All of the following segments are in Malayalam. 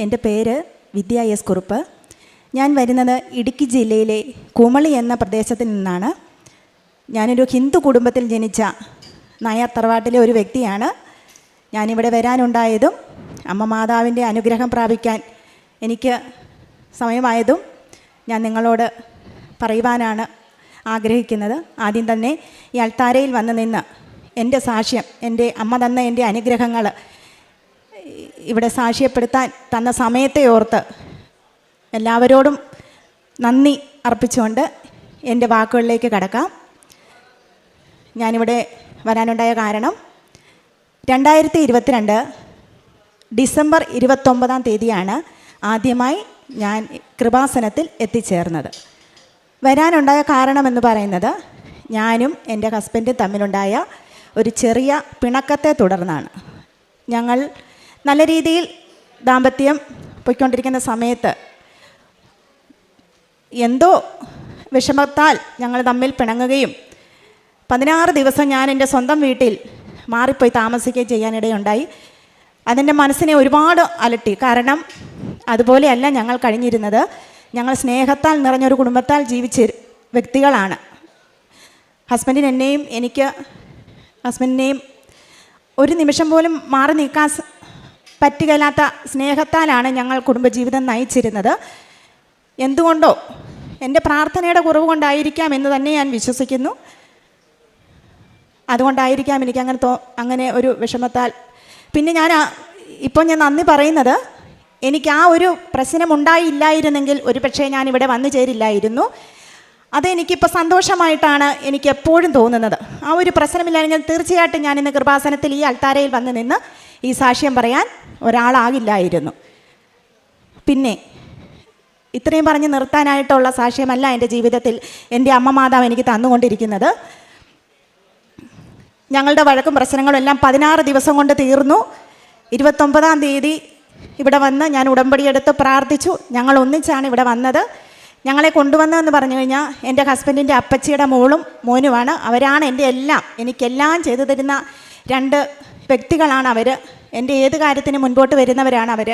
എന്റെ പേര് വിദ്യ എസ് കുറുപ്പ്. ഞാൻ വരുന്നത് ഇടുക്കി ജില്ലയിലെ കുമളി എന്ന പ്രദേശത്തിൽ നിന്നാണ്. ഞാനൊരു ഹിന്ദു കുടുംബത്തിൽ ജനിച്ച നായർ തറവാട്ടിലെ ഒരു വ്യക്തിയാണ്. ഞാനിവിടെ വരാനുണ്ടായതും അമ്മ മാതാവിന്റെ അനുഗ്രഹം പ്രാപിക്കാൻ എനിക്ക് സമയമായതും ഞാൻ നിങ്ങളോട് പറയുവാനാണ് ആഗ്രഹിക്കുന്നത്. ആദ്യം തന്നെ ഈ അൾത്താരയിൽ വന്ന് നിന്ന് എന്റെ സാക്ഷ്യം എന്റെ അമ്മ തന്ന എന്റെ അനുഗ്രഹങ്ങൾ ഇവിടെ സാക്ഷ്യപ്പെടുത്താൻ തന്ന സമയത്തെ ഓർത്ത് എല്ലാവരോടും നന്ദി അർപ്പിച്ചുകൊണ്ട് എന്റെ വാക്കുകളിലേക്ക് കടക്കാം. ഞാനിവിടെ വരാനുണ്ടായ കാരണം രണ്ടായിരത്തി ഇരുപത്തിരണ്ട് ഡിസംബർ ഇരുപത്തൊമ്പതാം തീയതിയാണ് ആദ്യമായി ഞാൻ കൃപാസനത്തിൽ എത്തിച്ചേർന്നത്. വരാനുണ്ടായ കാരണമെന്ന് പറയുന്നത് ഞാനും എന്റെ ഹസ്ബൻഡും തമ്മിലുണ്ടായ ഒരു ചെറിയ പിണക്കത്തെ തുടർന്നാണ്. ഞങ്ങൾ നല്ല രീതിയിൽ ദാമ്പത്യം പോയിക്കൊണ്ടിരിക്കുന്ന സമയത്ത് എന്തോ വിഷമത്താൽ ഞങ്ങൾ തമ്മിൽ പിണങ്ങുകയും പതിനാറ് ദിവസം ഞാൻ എന്റെ സ്വന്തം വീട്ടിൽ മാറിപ്പോയി താമസിക്കുകയും ചെയ്യാനിടയുണ്ടായി. അതെന്റെ മനസ്സിനെ ഒരുപാട് അലട്ടി. കാരണം അതുപോലെയല്ല ഞങ്ങൾ കഴിഞ്ഞിരുന്നത്. ഞങ്ങൾ സ്നേഹത്താൽ നിറഞ്ഞൊരു കുടുംബത്താൽ ജീവിച്ച വ്യക്തികളാണ്. ഹസ്ബൻഡിന് എന്നെയും എനിക്ക് ഹസ്ബൻഡിനെയും ഒരു നിമിഷം പോലും മാറി നിൽക്കാൻ സ- പറ്റുകയില്ലാത്ത സ്നേഹത്താലാണ് ഞങ്ങൾ കുടുംബജീവിതം നയിച്ചിരുന്നത്. എന്തുകൊണ്ടോ എന്റെ പ്രാർത്ഥനയുടെ കുറവ് കൊണ്ടായിരിക്കാം എന്ന് തന്നെ ഞാൻ വിശ്വസിക്കുന്നു. അതുകൊണ്ടായിരിക്കാം എനിക്ക് അങ്ങനെ തോ അങ്ങനെ ഒരു വിഷമത്താൽ. പിന്നെ ഞാൻ ഇപ്പോൾ ഞാൻ നന്ദി പറയുന്നത് എനിക്ക് ആ ഒരു പ്രശ്നമുണ്ടായില്ലായിരുന്നെങ്കിൽ ഒരു പക്ഷേ ഞാൻ ഇവിടെ വന്നു ചേരില്ലായിരുന്നു. അതെനിക്കിപ്പോൾ സന്തോഷമായിട്ടാണ് എനിക്ക് എപ്പോഴും തോന്നുന്നത്. ആ ഒരു പ്രശ്നമില്ലായിരുന്നെങ്കിൽ തീർച്ചയായിട്ടും ഞാൻ ഇന്ന് കൃപാസനത്തിൽ ഈ അൾത്താരയിൽ വന്ന് നിന്ന് ഈ സാക്ഷ്യം പറയാൻ ഒരാളാകില്ലായിരുന്നു. പിന്നെ ഇത്രയും പറഞ്ഞ് നിർത്താനായിട്ടുള്ള സാക്ഷ്യമല്ല എന്റെ ജീവിതത്തിൽ എന്റെ അമ്മ മാതാവ് എനിക്ക് തന്നുകൊണ്ടിരിക്കുന്നത്. ഞങ്ങളുടെ വഴക്കും പ്രശ്നങ്ങളും എല്ലാം പതിനാറ് ദിവസം കൊണ്ട് തീർന്നു. ഇരുപത്തൊമ്പതാം തീയതി ഇവിടെ വന്ന് ഞാൻ ഉടമ്പടിയെടുത്ത് പ്രാർത്ഥിച്ചു. ഞങ്ങൾ ഒന്നിച്ചാണ് ഇവിടെ വന്നത്. ഞങ്ങളെ കൊണ്ടുവന്നതെന്ന് പറഞ്ഞു കഴിഞ്ഞാൽ എന്റെ ഹസ്ബൻഡിന്റെ അപ്പച്ചിയുടെ മോളും മോനുമാണ്. അവരാണ് എന്റെ എല്ലാം എനിക്കെല്ലാം ചെയ്തു തരുന്ന രണ്ട് വ്യക്തികളാണ് അവർ എന്റെ ഏത് കാര്യത്തിന് മുൻപോട്ട് വരുന്നവരാണ് അവർ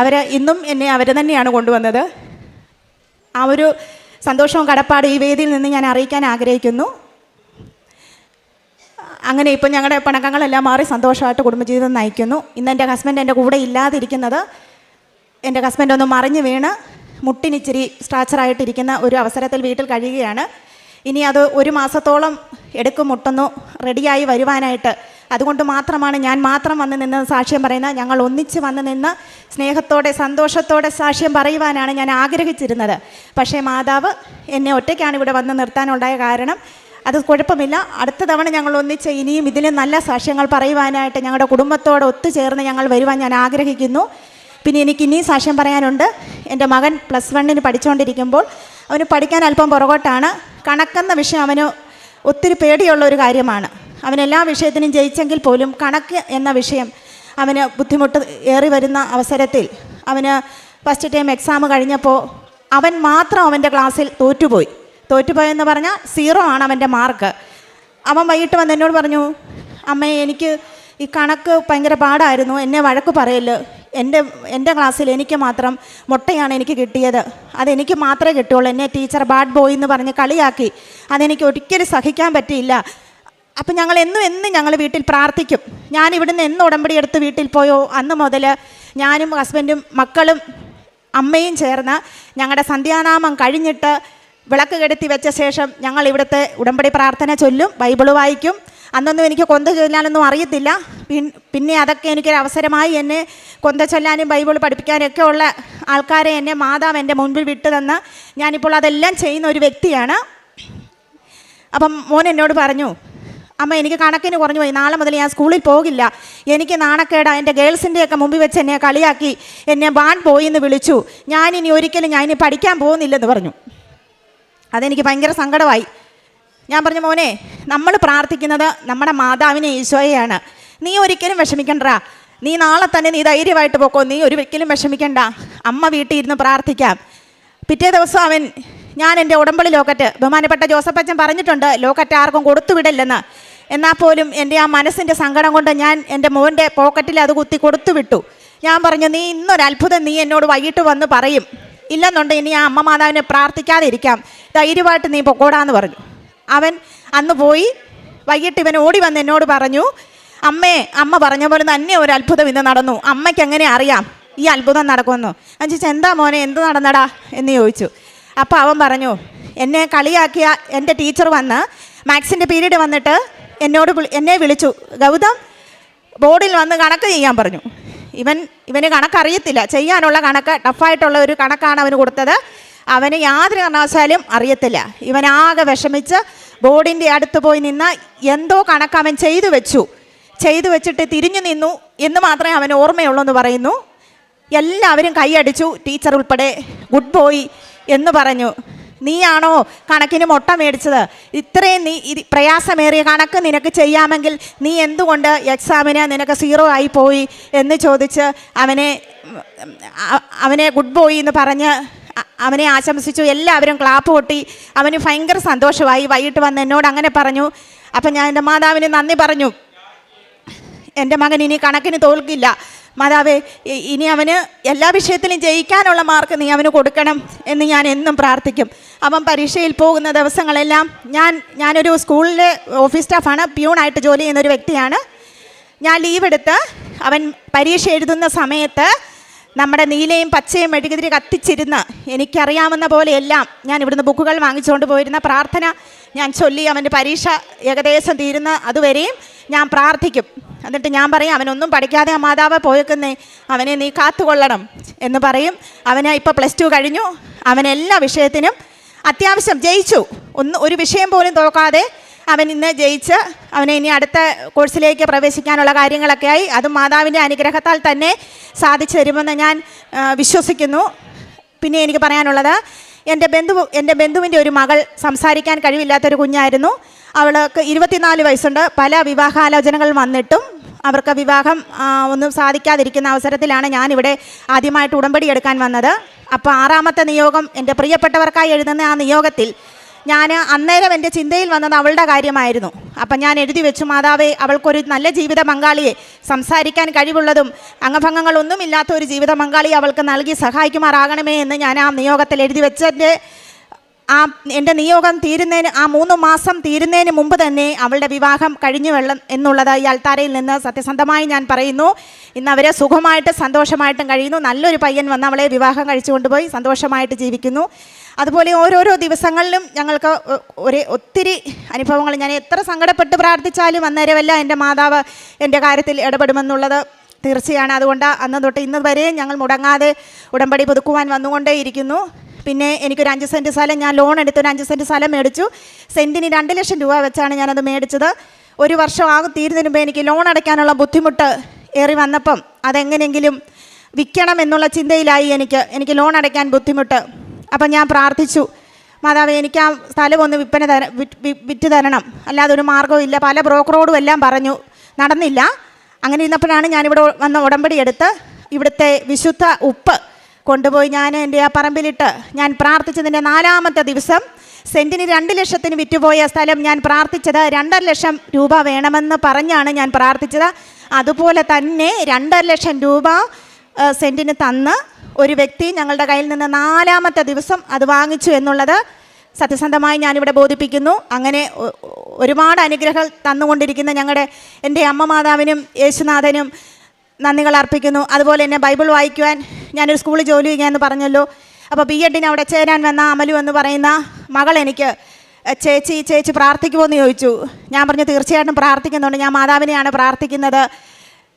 അവർ ഇന്നും എന്നെ അവർ തന്നെയാണ് കൊണ്ടുവന്നത്. ആ ഒരു സന്തോഷവും കടപ്പാട് ഈ വേദിയിൽ നിന്ന് ഞാൻ അറിയിക്കാൻ ആഗ്രഹിക്കുന്നു. അങ്ങനെ ഇപ്പം ഞങ്ങളുടെ പണക്കങ്ങളെല്ലാം മാറി സന്തോഷമായിട്ട് കുടുംബജീവിതം നയിക്കുന്നു. ഇന്ന് എന്റെ ഹസ്ബൻഡ് എന്റെ കൂടെ ഇല്ലാതിരിക്കുന്നത് എന്റെ ഹസ്ബൻഡ് ഒന്ന് മറിഞ്ഞു വീണ് മുട്ടിനിച്ചിരി സ്ട്രാച്ചറായിട്ടിരിക്കുന്ന ഒരു അവസരത്തിൽ വീട്ടിൽ കഴിയുകയാണ്. ഇനി അത് ഒരു മാസത്തോളം എടുക്കും മുട്ടൊന്നു റെഡിയായി വരുവാനായിട്ട് അതുകൊണ്ട് മാത്രമാണ് ഞാൻ മാത്രം വന്ന് നിന്ന് സാക്ഷ്യം പറയുന്നത് ഞങ്ങൾ ഒന്നിച്ച് വന്ന് നിന്ന് സ്നേഹത്തോടെ സന്തോഷത്തോടെ സാക്ഷ്യം പറയുവാനാണ് ഞാൻ ആഗ്രഹിച്ചിരുന്നത്. പക്ഷേ മാതാവ് എന്നെ ഒറ്റയ്ക്കാണ് ഇവിടെ വന്ന് നിർത്താനുണ്ടായ കാരണം അത് കുഴപ്പമില്ല. അടുത്ത തവണ ഞങ്ങൾ ഒന്നിച്ച് ഇനിയും ഇതിലും നല്ല സാക്ഷ്യങ്ങൾ പറയുവാനായിട്ട് ഞങ്ങളുടെ കുടുംബത്തോട് ഒത്തുചേർന്ന് ഞങ്ങൾ വരുവാൻ ഞാൻ ആഗ്രഹിക്കുന്നു. പിന്നെ എനിക്ക് ഇനിയും സാക്ഷ്യം പറയാനുണ്ട്. എന്റെ മകൻ പ്ലസ് വണ്ണിന് പഠിച്ചുകൊണ്ടിരിക്കുമ്പോൾ അവന് പഠിക്കാൻ അല്പം പുറകോട്ടാണ്. കണക്കെന്ന വിഷയം അവന് ഒത്തിരി പേടിയുള്ള ഒരു കാര്യമാണ്. അവൻ എല്ലാ വിഷയത്തിനും ജയിച്ചെങ്കിൽ പോലും കണക്ക് എന്ന വിഷയം അവന് ബുദ്ധിമുട്ട് ഏറി വരുന്ന അവസരത്തിൽ അവന് ഫസ്റ്റ് ടൈം എക്സാം കഴിഞ്ഞപ്പോൾ അവൻ മാത്രം അവന്റെ ക്ലാസ്സിൽ തോറ്റുപോയി. തോറ്റുപോയെന്ന് പറഞ്ഞാൽ സീറോ ആണ് അവന്റെ മാർക്ക് അവൻ വൈകിട്ട് വന്ന് എന്നോട് പറഞ്ഞു അമ്മേ എനിക്ക് ഈ കണക്ക് ഭയങ്കര പാടായിരുന്നു. എന്നെ വഴക്ക് പറയൽ എന്റെ എന്റെ ക്ലാസ്സിൽ എനിക്ക് മാത്രം മുട്ടയാണ് എനിക്ക് കിട്ടിയത്. അതെനിക്ക് മാത്രമേ കിട്ടുള്ളൂ എന്നെ ടീച്ചർ ബാഡ് ബോയ് എന്ന് പറഞ്ഞ് കളിയാക്കി. അതെനിക്ക് ഒരിക്കലും സഹിക്കാൻ പറ്റിയില്ല. അപ്പം ഞങ്ങൾ എന്നും എന്നും ഞങ്ങൾ വീട്ടിൽ പ്രാർത്ഥിക്കും. ഞാൻ ഇവിടുന്ന് എന്ന് ഉടമ്പടി എടുത്ത് വീട്ടിൽ പോയോ? അന്ന് മുതൽ ഞാനും ഹസ്ബൻഡും മക്കളും അമ്മയും ചേർന്ന് ഞങ്ങളുടെ സന്ധ്യാനാമം കഴിഞ്ഞിട്ട് വിളക്ക് കെടുത്തി വെച്ച ശേഷം ഞങ്ങൾ ഇവിടുത്തെ ഉടമ്പടി പ്രാർത്ഥന ചൊല്ലും ബൈബിൾ വായിക്കും. അന്നൊന്നും എനിക്ക് കൊന്ത ചൊല്ലാനൊന്നും അറിയത്തില്ല. പിന്നെ അതൊക്കെ എനിക്കൊരു അവസരമായി എന്നെ കൊന്ത ചൊല്ലാനും ബൈബിൾ പഠിപ്പിക്കാനൊക്കെ ഉള്ള ആൾക്കാരെ എന്നെ മാതാവ് എന്റെ മുൻപിൽ വിട്ടു തന്ന് ഞാനിപ്പോൾ അതെല്ലാം ചെയ്യുന്ന ഒരു വ്യക്തിയാണ്. അപ്പം മോൻ എന്നോട് പറഞ്ഞു അമ്മ എനിക്ക് കണക്കിന് കുറഞ്ഞു പോയി. നാളെ മുതൽ ഞാൻ സ്കൂളിൽ പോകില്ല. എനിക്ക് നാണക്കേടാ. എന്റെ ഗേൾസിന്റെയൊക്കെ മുമ്പിൽ വെച്ച് എന്നെ കളിയാക്കി. എന്നെ വാൺ പോയി എന്ന് വിളിച്ചു. ഞാനിനി ഒരിക്കലും ഞാൻ ഇനി പഠിക്കാൻ പോകുന്നില്ലെന്ന് പറഞ്ഞു. അതെനിക്ക് ഭയങ്കര സങ്കടമായി. ഞാൻ പറഞ്ഞു മോനെ നമ്മൾ പ്രാർത്ഥിക്കുന്നത് നമ്മുടെ മാതാവിനെ ഈശോയെയാണ്. നീ ഒരിക്കലും വിഷമിക്കണ്ട. നീ നാളെ തന്നെ നീ ധൈര്യമായിട്ട് പോക്കോ. നീ ഒരിക്കലും വിഷമിക്കണ്ട. അമ്മ വീട്ടിൽ ഇരുന്ന് പ്രാർത്ഥിക്കാം. പിറ്റേ ദിവസം അവൻ ഞാൻ എന്റെ ഉടമ്പളി ലോക്കറ്റ്. ബഹുമാനപ്പെട്ട ജോസഫ് അച്ഛൻ പറഞ്ഞിട്ടുണ്ട് ലോക്കറ്റ് ആർക്കും കൊടുത്തു വിടില്ലെന്ന് എന്നാൽ പോലും എന്റെ ആ മനസ്സിന്റെ സങ്കടം കൊണ്ട് ഞാൻ എന്റെ മോന്റെ പോക്കറ്റിൽ അത് കുത്തി കൊടുത്തു വിട്ടു ഞാൻ പറഞ്ഞു നീ ഇന്നൊരു അത്ഭുതം നീ എന്നോട് വൈകിട്ട് വന്ന് പറയും. ഇല്ലെന്നുണ്ട് ഇനി ആ അമ്മ മാതാവിനെ പ്രാർത്ഥിക്കാതെ ഇരിക്കാം ധൈര്യമായിട്ട് നീ പൊക്കോടാന്ന് പറഞ്ഞു. അവൻ അന്ന് പോയി. വൈകിട്ട് ഇവൻ ഓടി വന്ന് എന്നോട് പറഞ്ഞു അമ്മേ അമ്മ പറഞ്ഞ പോലെ തന്നെ ഒരു അത്ഭുതം ഇന്ന് നടന്നു. അമ്മയ്ക്ക് എങ്ങനെ അറിയാം ഈ അത്ഭുതം നടക്കുമെന്നു? ഞാൻ എന്താ മോനെ എന്ത് നടന്നടാ? എന്ന് ചോദിച്ചു. അപ്പോൾ അവൻ പറഞ്ഞു എന്നെ കളിയാക്കിയ എന്റെ ടീച്ചർ വന്ന് മാത്സിന്റെ പീരീഡ് വന്നിട്ട് എന്നോട് എന്നെ വിളിച്ചു ഗൗതം ബോർഡിൽ വന്ന് കണക്ക് ചെയ്യാൻ പറഞ്ഞു. ഇവൻ ഇവന് കണക്കറിയത്തില്ല. ചെയ്യാനുള്ള കണക്ക് ടഫായിട്ടുള്ള ഒരു കണക്കാണ് അവന് കൊടുത്തത്. അവന് യാതൊരു കാരണവശാലും അറിയത്തില്ല. ഇവനാകെ വിഷമിച്ച് ബോർഡിന്റെ അടുത്ത് പോയി നിന്ന് എന്തോ കണക്ക് അവൻ ചെയ്തു വെച്ചു. ചെയ്തു വെച്ചിട്ട് തിരിഞ്ഞു നിന്നു എന്ന് മാത്രമേ അവന് ഓർമ്മയുള്ളൂ എന്ന് പറയുന്നു. എല്ലാവരും കൈയടിച്ചു. ടീച്ചർ ഉൾപ്പെടെ ഗുഡ് ബോയ് എന്ന് പറഞ്ഞു. നീയാണോ കണക്കിന് മുട്ട മേടിച്ചത്? ഇത്രയും നീ പ്രയാസമേറിയ കണക്ക് നിനക്ക് ചെയ്യാമെങ്കിൽ നീ എന്തുകൊണ്ട് എക്സാമിന് നിനക്ക് സീറോ ആയി പോയി എന്ന് ചോദിച്ച് അവനെ അവനെ ഗുഡ് ബോയ് എന്ന് പറഞ്ഞ് അവനെ ആശംസിച്ചു. എല്ലാവരും ക്ലാപ്പ് കൊട്ടി അവന് ഭയങ്കര സന്തോഷമായി. വൈകിട്ട് വന്ന് എന്നോട് അങ്ങനെ പറഞ്ഞു. അപ്പം ഞാൻ എന്റെ മാതാവിന് നന്ദി പറഞ്ഞു. എന്റെ മകൻ ഇനി കണക്കിന് തോൽക്കില്ല. മാതാവേ ഇനി അവന് എല്ലാ വിഷയത്തിലും ജയിക്കാനുള്ള മാർക്ക് നീ അവന് കൊടുക്കണം എന്ന് ഞാൻ എന്നും പ്രാർത്ഥിക്കും. അവൻ പരീക്ഷയിൽ പോകുന്ന ദിവസങ്ങളെല്ലാം ഞാൻ ഞാനൊരു സ്കൂളിലെ ഓഫീസ് സ്റ്റാഫാണ് പ്യൂണായിട്ട് ജോലി ചെയ്യുന്ന ഒരു വ്യക്തിയാണ്. ഞാൻ ലീവ് എടുത്ത് അവൻ പരീക്ഷ എഴുതുന്ന സമയത്ത് നമ്മുടെ നീലയും പച്ചയും മെഴുകുതിരി കത്തിച്ചിരുന്ന് എനിക്കറിയാവുന്ന പോലെയെല്ലാം ഞാൻ ഇവിടുന്ന് ബുക്കുകൾ വാങ്ങിച്ചുകൊണ്ട് പോയിരുന്ന പ്രാർത്ഥന ഞാൻ ചൊല്ലി അവന്റെ പരീക്ഷ ഏകദേശം തീരുന്ന അതുവരെയും ഞാൻ പ്രാർത്ഥിക്കും. എന്നിട്ട് ഞാൻ പറയും അവനൊന്നും പഠിക്കാതെ ആ മാതാവ് പോയേക്കുന്നേ അവനെ നീ കാത്തുകൊള്ളണം. എന്ന് പറയും. അവന് ഇപ്പോൾ പ്ലസ് ടു കഴിഞ്ഞു. അവൻ എല്ലാ വിഷയത്തിനും അത്യാവശ്യം ജയിച്ചു. ഒന്ന് ഒരു വിഷയം പോലും തോക്കാതെ അവൻ ഇന്ന് ജയിച്ച് അവനെ ഇനി അടുത്ത കോഴ്സിലേക്ക് പ്രവേശിക്കാനുള്ള കാര്യങ്ങളൊക്കെയായി അതും മാതാവിന്റെ അനുഗ്രഹത്താൽ തന്നെ സാധിച്ചു തരുമെന്ന് ഞാൻ വിശ്വസിക്കുന്നു. പിന്നെ എനിക്ക് പറയാനുള്ളത് എന്റെ ബന്ധു എന്റെ ബന്ധുവിന്റെ ഒരു മകൾ സംസാരിക്കാൻ കഴിവില്ലാത്തൊരു കുഞ്ഞായിരുന്നു. അവൾക്ക് ഇരുപത്തിനാല് വയസ്സുണ്ട്. പല വിവാഹാലോചനകൾ വന്നിട്ടും അവർക്ക് വിവാഹം ഒന്നും സാധിക്കാതിരിക്കുന്ന അവസരത്തിലാണ് ഞാനിവിടെ ആദ്യമായിട്ട് ഉടമ്പടി എടുക്കാൻ വന്നത്. അപ്പോൾ ആറാമത്തെ നിയോഗം എന്റെ പ്രിയപ്പെട്ടവർക്കായി എഴുതുന്ന ആ നിയോഗത്തിൽ ഞാൻ അന്നേരം എന്റെ ചിന്തയിൽ വന്നത് അവളുടെ കാര്യമായിരുന്നു. അപ്പം ഞാൻ എഴുതി വെച്ചു മാതാവേ അവൾക്കൊരു നല്ല ജീവിത പങ്കാളിയെ സംസാരിക്കാൻ കഴിവുള്ളതും അംഗഭംഗങ്ങളൊന്നുമില്ലാത്ത ഒരു ജീവിത പങ്കാളിയെ അവൾക്ക് നൽകി സഹായിക്കുമാറാകണമേ എന്ന് ഞാൻ ആ നിയോഗത്തിൽ എഴുതി വെച്ചതിന്റെ ആ എന്റെ നിയോഗം തീരുന്നതിന് ആ മൂന്ന് മാസം തീരുന്നതിന് മുമ്പ് തന്നെ അവളുടെ വിവാഹം കഴിഞ്ഞു വെള്ളം എന്നുള്ളത് ഈ അൾത്താരയിൽ നിന്ന് സത്യസന്ധമായി ഞാൻ പറയുന്നു. ഇന്ന് അവരെ സുഖമായിട്ട് സന്തോഷമായിട്ടും കഴിയുന്നു. നല്ലൊരു പയ്യൻ വന്ന് അവളെ വിവാഹം കഴിച്ചു കൊണ്ടുപോയി സന്തോഷമായിട്ട് ജീവിക്കുന്നു. അതുപോലെ ഓരോരോ ദിവസങ്ങളിലും ഞങ്ങൾക്ക് ഒരേ ഒത്തിരി അനുഭവങ്ങൾ. ഞാൻ എത്ര സങ്കടപ്പെട്ട് പ്രാർത്ഥിച്ചാലും അന്നേരമല്ല എന്റെ മാതാവ് എന്റെ കാര്യത്തിൽ ഇടപെടുമെന്നുള്ളത് തീർച്ചയാണ്. അതുകൊണ്ട് അന്ന് തൊട്ട് ഇന്ന് വരെ ഞങ്ങൾ മുടങ്ങാതെ ഉടമ്പടി പുതുക്കുവാൻ വന്നുകൊണ്ടേയിരിക്കുന്നു. പിന്നെ എനിക്കൊരു അഞ്ച് സെന്റ് സ്ഥലം ഞാൻ ലോൺ എടുത്ത് ഒരു അഞ്ച് സെന്റ് സ്ഥലം മേടിച്ചു. സെന്റിന് രണ്ട് ലക്ഷം രൂപ വെച്ചാണ് ഞാനത് മേടിച്ചത്. ഒരു വർഷം ആകും തീരുന്നതിന് മുമ്പ് എനിക്ക് ലോൺ അടയ്ക്കാനുള്ള ബുദ്ധിമുട്ട് ഏറി വന്നപ്പം അതെങ്ങനെയെങ്കിലും വിൽക്കണം എന്നുള്ള ചിന്തയിലായി എനിക്ക് എനിക്ക് ലോൺ അടയ്ക്കാൻ ബുദ്ധിമുട്ട്. അപ്പം ഞാൻ പ്രാർത്ഥിച്ചു മാതാവ് എനിക്ക് ആ സ്ഥലം ഒന്ന് വിൽപ്പന തര വിറ്റ് തരണം. അല്ലാതെ ഒരു മാർഗവും ഇല്ല. പല ബ്രോക്കറോടും എല്ലാം പറഞ്ഞു നടന്നില്ല. അങ്ങനെ ഇരുന്നപ്പോഴാണ് ഞാനിവിടെ വന്ന ഉടമ്പടി എടുത്ത് ഇവിടുത്തെ വിശുദ്ധ ഉപ്പ് കൊണ്ടുപോയി ഞാൻ എന്റെ ആ പറമ്പിലിട്ട് ഞാൻ പ്രാർത്ഥിച്ചതിന്റെ നാലാമത്തെ ദിവസം സെന്റിന് രണ്ട് ലക്ഷത്തിന് വിറ്റുപോയ സ്ഥലം ഞാൻ പ്രാർത്ഥിച്ചത് രണ്ടര ലക്ഷം രൂപ വേണമെന്ന് പറഞ്ഞാണ് ഞാൻ പ്രാർത്ഥിച്ചത്. അതുപോലെ തന്നെ രണ്ടര ലക്ഷം രൂപ സെന്റിന് തന്ന് ഒരു വ്യക്തി ഞങ്ങളുടെ കയ്യിൽ നിന്ന് നാലാമത്തെ ദിവസം അത് വാങ്ങിച്ചു എന്നുള്ളത് സത്യസന്ധമായി ഞാനിവിടെ ബോധിപ്പിക്കുന്നു. അങ്ങനെ ഒരുപാട് അനുഗ്രഹങ്ങൾ തന്നുകൊണ്ടിരിക്കുന്ന ഞങ്ങളുടെ എന്റെ അമ്മ മാതാവിനും യേശുനാഥനും നന്ദികൾ അർപ്പിക്കുന്നു. അതുപോലെ തന്നെ ബൈബിൾ വായിക്കുവാൻ ഞാനൊരു സ്കൂളിൽ ജോലി ചെയ്യാമെന്ന് പറഞ്ഞല്ലോ. അപ്പോൾ ബി എഡിന് അവിടെ ചേരാൻ വന്ന അമലു എന്ന് പറയുന്ന മകൾ എനിക്ക് ചേച്ചി ചേച്ചി പ്രാർത്ഥിക്കുമോ എന്ന് ചോദിച്ചു. ഞാൻ പറഞ്ഞു തീർച്ചയായിട്ടും പ്രാർത്ഥിക്കുന്നുണ്ട്. ഞാൻ മാതാവിനെയാണ് പ്രാർത്ഥിക്കുന്നത്.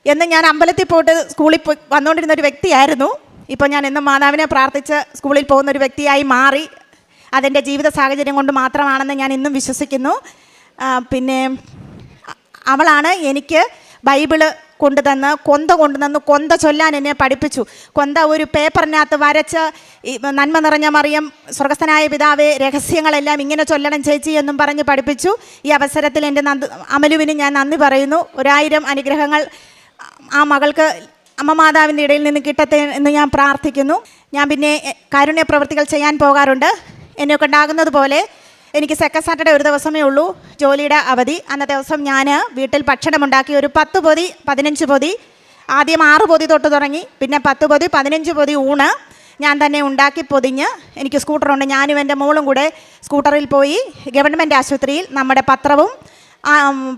എന്ന് ഞാൻ അമ്പലത്തിൽ പോയിട്ട് സ്കൂളിൽ പോയി വന്നുകൊണ്ടിരുന്ന ഒരു വ്യക്തിയായിരുന്നു. ഇപ്പോൾ ഞാൻ എന്നും മാതാവിനെ പ്രാർത്ഥിച്ച് സ്കൂളിൽ പോകുന്ന ഒരു വ്യക്തിയായി മാറി. അതെന്റെ ജീവിത സാഹചര്യം കൊണ്ട് മാത്രമാണെന്ന് ഞാൻ ഇന്നും വിശ്വസിക്കുന്നു. പിന്നെ അവളാണ് എനിക്ക് ബൈബിൾ കൊണ്ടുതന്ന് കൊന്ത കൊണ്ടുതന്ന് കൊന്ത ചൊല്ലാൻ എന്നെ പഠിപ്പിച്ചു. കൊന്ത ഒരു പേപ്പറിനകത്ത് വരച്ച് നന്മ നിറഞ്ഞ മറിയം സ്വർഗസ്ഥനായ പിതാവെ രഹസ്യങ്ങളെല്ലാം ഇങ്ങനെ ചൊല്ലണം ചേച്ചി എന്നും പറഞ്ഞ് പഠിപ്പിച്ചു. ഈ അവസരത്തിൽ എന്റെ നന്ദി അമലുവിന് ഞാൻ നന്ദി പറയുന്നു. ഒരായിരം അനുഗ്രഹങ്ങൾ ആ മകൾക്ക് അമ്മ മാതാവിന്റെ ഇടയിൽ നിന്ന് കിട്ടട്ടെ എന്ന് ഞാൻ പ്രാർത്ഥിക്കുന്നു. ഞാൻ പിന്നെ കാരുണ്യ പ്രവൃത്തികൾ ചെയ്യാൻ പോകാറുണ്ട്. എന്നെ കൊണ്ടാകുന്നത് പോലെ എനിക്ക് സെക്കൻഡ് സാറ്റർഡേ ഒരു ദിവസമേ ഉള്ളൂ. ജോലിയുടെ അവധി. അന്നത്തെ ദിവസം ഞാൻ വീട്ടിൽ ഭക്ഷണം ഉണ്ടാക്കി ഒരു പത്ത് പൊതി പതിനഞ്ച് പൊതി. ആദ്യം ആറ് പൊതി തൊട്ട് തുടങ്ങി. പിന്നെ പത്ത് പൊതി പതിനഞ്ച് പൊതി ഊണ് ഞാൻ തന്നെ ഉണ്ടാക്കി പൊതിഞ്ഞ് എനിക്ക് സ്കൂട്ടറുണ്ട് ഞാനും എന്റെ മോളും കൂടെ സ്കൂട്ടറിൽ പോയി ഗവൺമെന്റ് ആശുപത്രിയിൽ നമ്മുടെ പത്രവും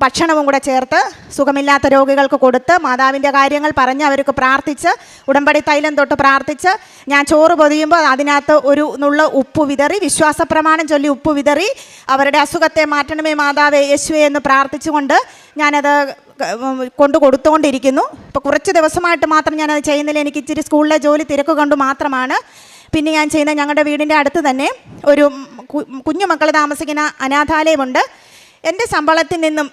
ഭക്ഷണവും കൂടെ ചേർത്ത് സുഖമില്ലാത്ത രോഗികൾക്ക് കൊടുത്ത് മാതാവിന്റെ കാര്യങ്ങൾ പറഞ്ഞ് അവർക്ക് പ്രാർത്ഥിച്ച് ഉടമ്പടി തൈലം തൊട്ട് പ്രാർത്ഥിച്ച് ഞാൻ ചോറ് പൊതിയുമ്പോൾ അതിനകത്ത് ഒരു നുള്ള ഉപ്പ് വിതറി വിശ്വാസ പ്രമാണം ചൊല്ലി ഉപ്പ് വിതറി അവരുടെ അസുഖത്തെ മാറ്റണമേ മാതാവേ യേശുവേ എന്ന് പ്രാർത്ഥിച്ചുകൊണ്ട് ഞാനത് കൊണ്ടു കൊണ്ട് കൊടുത്തുകൊണ്ടിരിക്കുന്നു ഇപ്പോൾ കുറച്ച് ദിവസമായിട്ട് മാത്രം ഞാനത് ചെയ്യുന്നില്ല. എനിക്ക് ഇച്ചിരി സ്കൂളിലെ ജോലി തിരക്ക് കൊണ്ട് മാത്രമാണ്. പിന്നെ ഞാൻ ചെയ്യുന്ന ഞങ്ങളുടെ വീടിന്റെ അടുത്ത് തന്നെ ഒരു കുഞ്ഞുമക്കൾ കുഞ്ഞു മക്കൾ താമസിക്കുന്ന അനാഥാലയമുണ്ട്. എന്റെ ശമ്പളത്തിൽ നിന്നും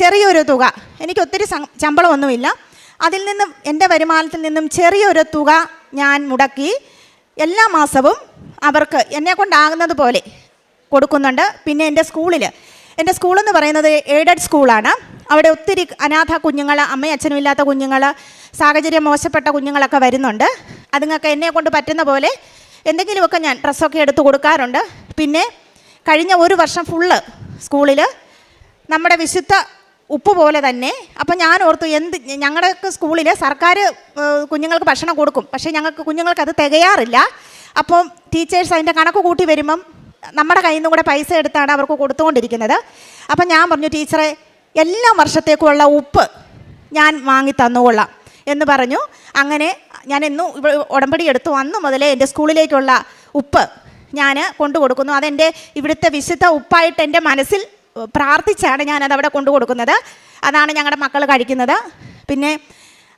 ചെറിയൊരു തുക എനിക്ക് ഒത്തിരി ശമ്പളമൊന്നുമില്ല. അതിൽ നിന്നും എന്റെ വരുമാനത്തിൽ നിന്നും ചെറിയൊരു തുക ഞാൻ മുടക്കി എല്ലാ മാസവും അവർക്ക് എന്നെ കൊണ്ടാകുന്നത് പോലെ കൊടുക്കുന്നുണ്ട്. പിന്നെ എന്റെ സ്കൂളിൽ എന്റെ സ്കൂളെന്ന് പറയുന്നത് എയ്ഡഡ് സ്കൂളാണ്. അവിടെ ഒത്തിരി അനാഥ കുഞ്ഞുങ്ങൾ അമ്മയും അച്ഛനും ഇല്ലാത്ത കുഞ്ഞുങ്ങൾ സാഹചര്യം മോശപ്പെട്ട കുഞ്ഞുങ്ങളൊക്കെ വരുന്നുണ്ട്. അതുങ്ങൾക്ക് എന്നെ കൊണ്ട് പറ്റുന്ന പോലെ എന്തെങ്കിലുമൊക്കെ ഞാൻ ഡ്രസ്സൊക്കെ എടുത്ത് കൊടുക്കാറുണ്ട്. പിന്നെ കഴിഞ്ഞ ഒരു വർഷം ഫുള്ള് സ്കൂളിൽ നമ്മുടെ വിശുദ്ധ ഉപ്പ് പോലെ തന്നെ. അപ്പം ഞാൻ ഓർത്തു എന്ത് ഞങ്ങളുടെ സ്കൂളിൽ സർക്കാർ കുഞ്ഞുങ്ങൾക്ക് ഭക്ഷണം കൊടുക്കും. പക്ഷേ ഞങ്ങൾക്ക് കുഞ്ഞുങ്ങൾക്ക് അത് തികയാറില്ല. അപ്പം ടീച്ചേഴ്സ് അതിന്റെ കണക്ക് കൂട്ടി വരുമ്പം നമ്മുടെ കയ്യിൽ നിന്നും കൂടെ പൈസ എടുത്താണ് അവർക്ക് കൊടുത്തുകൊണ്ടിരിക്കുന്നത്. അപ്പം ഞാൻ പറഞ്ഞു ടീച്ചറെ എല്ലാ വർഷത്തേക്കുമുള്ള ഉപ്പ് ഞാൻ വാങ്ങി തന്നുകൊള്ളാം എന്ന് പറഞ്ഞു. അങ്ങനെ ഞാൻ എന്നും ഉടമ്പടി എടുത്തു. അന്ന് മുതലേ എന്റെ സ്കൂളിലേക്കുള്ള ഉപ്പ് ഞാൻ കൊണ്ടു കൊടുക്കുന്നു അതെന്റെ ഇവിടുത്തെ വിശുദ്ധ ഉപ്പായിട്ട് എന്റെ മനസ്സിൽ പ്രാർത്ഥിച്ചാണ് ഞാനത് അവിടെ കൊണ്ടു കൊടുക്കുന്നത്. അതാണ് ഞങ്ങളുടെ മക്കൾ കഴിക്കുന്നത്. പിന്നെ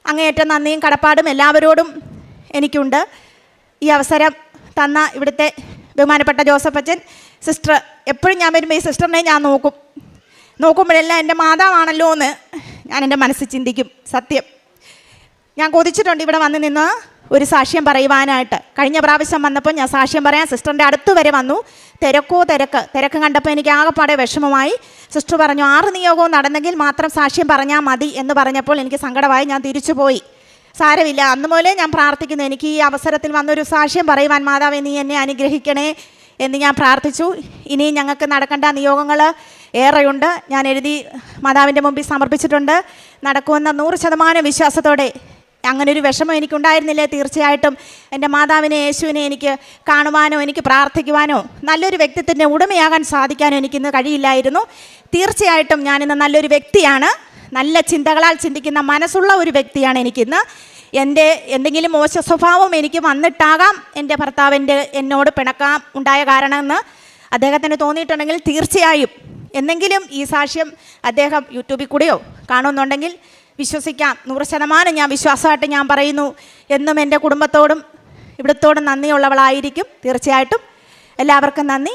അങ്ങേയറ്റം നന്ദിയും കടപ്പാടും എല്ലാവരോടും എനിക്കുണ്ട്. ഈ അവസരം തന്ന ഇവിടുത്തെ ബഹുമാനപ്പെട്ട ജോസഫ് അച്ഛൻ സിസ്റ്റർ എപ്പോഴും ഞാൻ വരുമ്പോൾ ഈ സിസ്റ്ററിനെ ഞാൻ നോക്കും. നോക്കുമ്പോഴെല്ലാം എന്റെ മാതാവാണല്ലോ എന്ന് ഞാൻ എന്റെ മനസ്സിൽ ചിന്തിക്കും സത്യം. ഞാൻ കൊതിച്ചിട്ടുണ്ട് ഇവിടെ വന്ന് നിന്ന്. ഒരു സാക്ഷ്യം പറയുവാനായിട്ട്. കഴിഞ്ഞ പ്രാവശ്യം വന്നപ്പോൾ ഞാൻ സാക്ഷ്യം പറയാൻ സിസ്റ്ററിന്റെ അടുത്ത് വരെ വന്നു. തിരക്കോ തിരക്ക്. തിരക്ക് കണ്ടപ്പോൾ എനിക്ക് ആകെപ്പാടെ വിഷമമായി. സിസ്റ്റർ പറഞ്ഞു ആറ് നിയോഗവും നടന്നെങ്കിൽ മാത്രം സാക്ഷ്യം പറഞ്ഞാൽ മതി എന്ന് പറഞ്ഞപ്പോൾ എനിക്ക് സങ്കടമായി. ഞാൻ തിരിച്ചു പോയി. സാരമില്ല. അന്ന് മുതലേ ഞാൻ പ്രാർത്ഥിക്കുന്നു. എനിക്ക് ഈ അവസരത്തിൽ വന്നൊരു സാക്ഷ്യം പറയുവാൻ മാതാവേ നീ എന്നെ അനുഗ്രഹിക്കണേ എന്ന് ഞാൻ പ്രാർത്ഥിച്ചു. ഇനി ഞങ്ങൾക്ക് നടക്കേണ്ട നിയോഗങ്ങൾ ഏറെയുണ്ട്. ഞാൻ എഴുതി മാതാവിന്റെ മുമ്പിൽ സമർപ്പിച്ചിട്ടുണ്ട്. നടക്കുമെന്ന നൂറ് ശതമാനം വിശ്വാസത്തോടെ അങ്ങനെ ഒരു വിഷമം എനിക്കുണ്ടായിരുന്നില്ലേ? തീർച്ചയായിട്ടും എന്റെ മാതാവിനെ യേശുവിനെ എനിക്ക് കാണുവാനോ എനിക്ക് പ്രാർത്ഥിക്കുവാനോ നല്ലൊരു വ്യക്തിത്വത്തിന്റെ ഉടമയാകാൻ സാധിക്കാനോ എനിക്കിന്ന് കഴിയില്ലായിരുന്നു. തീർച്ചയായിട്ടും ഞാനിന്ന് നല്ലൊരു വ്യക്തിയാണ്. നല്ല ചിന്തകളാൽ ചിന്തിക്കുന്ന മനസ്സുള്ള ഒരു വ്യക്തിയാണ് എനിക്കിന്ന്. എന്റെ എന്തെങ്കിലും മോശ സ്വഭാവം എനിക്ക് വന്നിട്ടാകാം എന്റെ ഭർത്താവിന്റെ എന്നോട് പിണക്കാം ഉണ്ടായ കാരണമെന്ന് അദ്ദേഹത്തിന് തോന്നിയിട്ടുണ്ടെങ്കിൽ തീർച്ചയായും. എന്തെങ്കിലും ഈ സാക്ഷ്യം അദ്ദേഹം യൂട്യൂബിൽ കൂടെയോ കാണുന്നുണ്ടെങ്കിൽ വിശ്വസിക്കാം. നൂറ് ശതമാനം ഞാൻ വിശ്വാസമായിട്ട് ഞാൻ പറയുന്നു. എന്നും എന്റെ കുടുംബത്തോടും ഇവിടത്തോടും നന്ദിയുള്ളവളായിരിക്കും. തീർച്ചയായിട്ടും. എല്ലാവർക്കും നന്ദി.